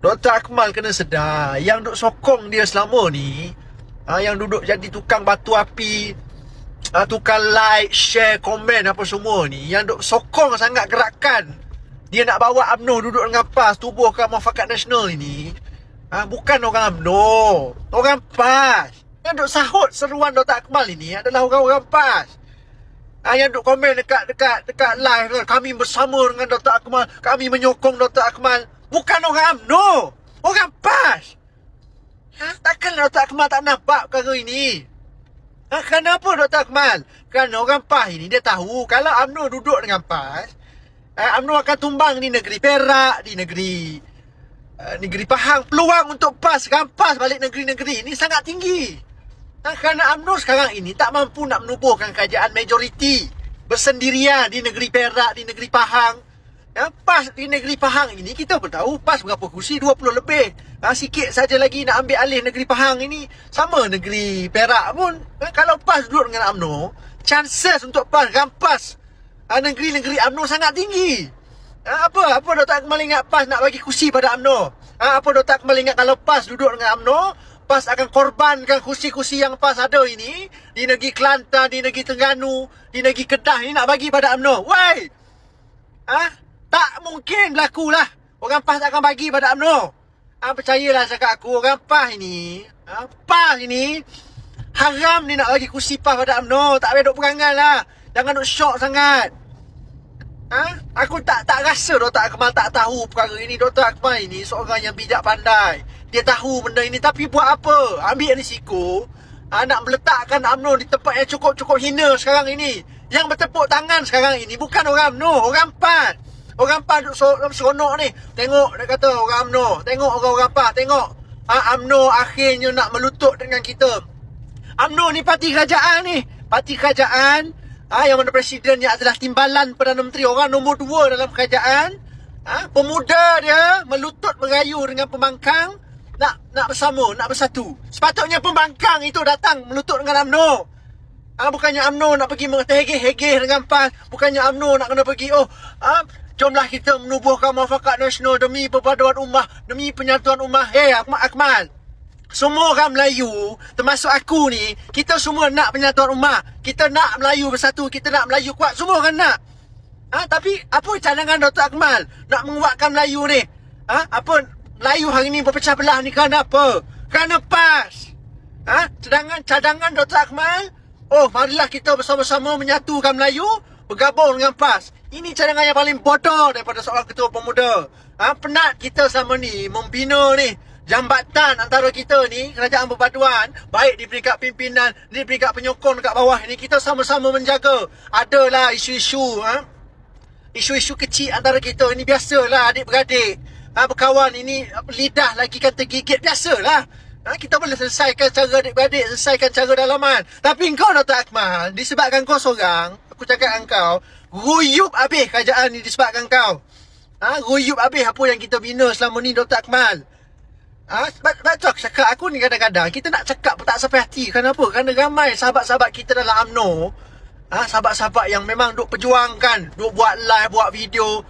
Dr. Akmal kena sedar yang duk sokong dia selama ni ha, yang duduk jadi tukang batu api ha, tukang like, share, komen apa semua ni yang duk sokong sangat gerakan dia nak bawa UMNO duduk dengan PAS tubuhkan mafakat nasional ini ha, bukan orang UMNO orang PAS yang duk sahut seruan Dr. Akmal ini adalah orang-orang PAS Ah, yang duk komen dekat dekat dekat live kami bersama dengan Dr. Akmal, kami menyokong Dr. Akmal. Bukan orang UMNO. Orang PAS. Ha? Takkan Dr. Akmal tak nampak perkara ini? Ha? Kenapa Dr. Akmal? Kerana orang PAS ini dia tahu kalau UMNO duduk dengan PAS, eh, UMNO akan tumbang di negeri Perak, di negeri uh, negeri Pahang. Peluang untuk PAS rampas balik negeri-negeri ini sangat tinggi. Ha, kerana UMNO sekarang ini tak mampu nak menubuhkan kerajaan majoriti bersendirian di negeri Perak, di negeri Pahang. Ya, PAS di negeri Pahang ini kita pun tahu PAS berapa kursi 20 lebih. Ha, sikit saja lagi nak ambil alih negeri Pahang ini sama negeri Perak pun. Ha, kalau PAS duduk dengan UMNO, chances untuk PAS rampas ha, negeri-negeri UMNO sangat tinggi. Ha, apa? Apa Dr. Akmal ingat PAS nak bagi kursi pada UMNO? Ha, apa Dr. Akmal ingat kalau PAS duduk dengan UMNO, PAS akan korbankan kursi-kursi yang PAS ada ini di negeri Kelantan, di negeri Terengganu, di negeri Kedah ini nak bagi pada UMNO. Why? Ha? Tak mungkin berlaku lah. Orang PAS akan bagi pada UMNO. Ha, percayalah cakap aku, orang PAS ini, ha, PAS ini, haram ni nak bagi kursi PAS pada UMNO. Tak payah duk perangai lah. Jangan duk syok sangat. Ha? Aku tak tak rasa Dr. Akmal tak tahu perkara ini. Dr. Akmal ini seorang yang bijak pandai. Dia tahu benda ini tapi buat apa? Ambil risiko ha, nak meletakkan UMNO di tempat yang cukup-cukup hina sekarang ini. Yang bertepuk tangan sekarang ini bukan orang UMNO, orang PAN. Orang PAN duduk so, seronok ni. Tengok dia kata orang UMNO. Tengok orang-orang PAN. Tengok ha, UMNO akhirnya nak melutut dengan kita. UMNO ni parti kerajaan ni. Parti kerajaan ha, yang mana presidennya adalah timbalan Perdana Menteri. Orang nombor dua dalam kerajaan. Ha, pemuda dia melutut merayu dengan pembangkang nak nak bersama, nak bersatu. Sepatutnya pembangkang itu datang melutut dengan UMNO. Ah ha, bukannya UMNO nak pergi menghegeh-hegeh dengan PAS, bukannya UMNO nak kena pergi oh, ha, jomlah kita menubuhkan mafakat nasional demi perpaduan ummah, demi penyatuan ummah. Hei Akmal, Akmal. Semua orang Melayu, termasuk aku ni, kita semua nak penyatuan ummah. Kita nak Melayu bersatu, kita nak Melayu kuat, semua orang nak. Ha, tapi apa cadangan Dr. Akmal nak menguatkan Melayu ni? Ha, apa Melayu hari ni berpecah belah ni kerana apa? Kerana PAS. Ha? Cadangan, cadangan Dr. Akmal. Oh, marilah kita bersama-sama menyatukan Melayu. Bergabung dengan PAS. Ini cadangan yang paling bodoh daripada seorang ketua pemuda. Ha? Penat kita sama ni membina ni. Jambatan antara kita ni, kerajaan perpaduan, baik di peringkat pimpinan, di peringkat penyokong dekat bawah ni, kita sama-sama menjaga. Adalah isu-isu, ha? isu-isu kecil antara kita. Ini biasalah adik-beradik ha, berkawan ini lidah lagi kan tergigit biasalah. Ha, kita boleh selesaikan cara adik-beradik, selesaikan cara dalaman. Tapi kau Dr. Akmal, disebabkan kau seorang, aku cakap dengan kau, ruyup habis kerajaan ni disebabkan kau. Ha, ruyup habis apa yang kita bina selama ni Dr. Akmal. Ha, sebab, sebab tu aku cakap, aku ni kadang-kadang kita nak cakap pun tak sampai hati. Kenapa? Kerana ramai sahabat-sahabat kita dalam UMNO, ha, sahabat-sahabat yang memang duk perjuangkan, duk buat live, buat video,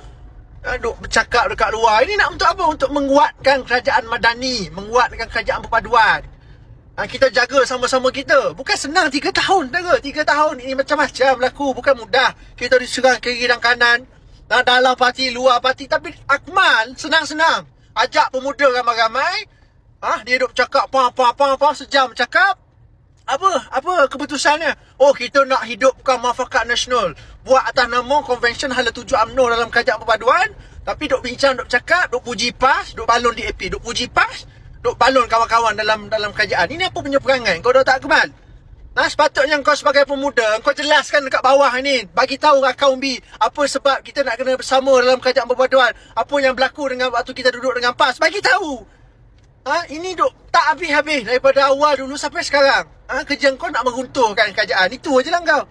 duk bercakap dekat luar. Ini nak untuk apa? Untuk menguatkan kerajaan madani. Menguatkan kerajaan perpaduan. Ha, kita jaga sama-sama kita. Bukan senang tiga tahun. Tengok, tiga tahun ini macam-macam berlaku. Bukan mudah. Kita diserang kiri dan kanan. Ha, dalam parti, luar parti. Tapi Akmal senang-senang. Ajak pemuda ramai-ramai. Ha, dia duk cakap apa-apa-apa sejam cakap apa apa keputusannya oh kita nak hidupkan mafakat nasional buat atas nama convention hala tuju UMNO dalam kerajaan perpaduan tapi duk bincang duk cakap duk puji PAS duk balon di AP duk puji PAS duk balon kawan-kawan dalam dalam kerajaan ini apa punya perangai kau dah tak kemal Nah, sepatutnya kau sebagai pemuda, kau jelaskan dekat bawah ni. Bagi tahu rakan umbi apa sebab kita nak kena bersama dalam kerajaan perpaduan. Apa yang berlaku dengan waktu kita duduk dengan PAS. Bagi tahu. Ha, ini duk tak habis-habis daripada awal dulu sampai sekarang. Ha, kerja kau nak meruntuhkan kerajaan. Itu aja lah kau.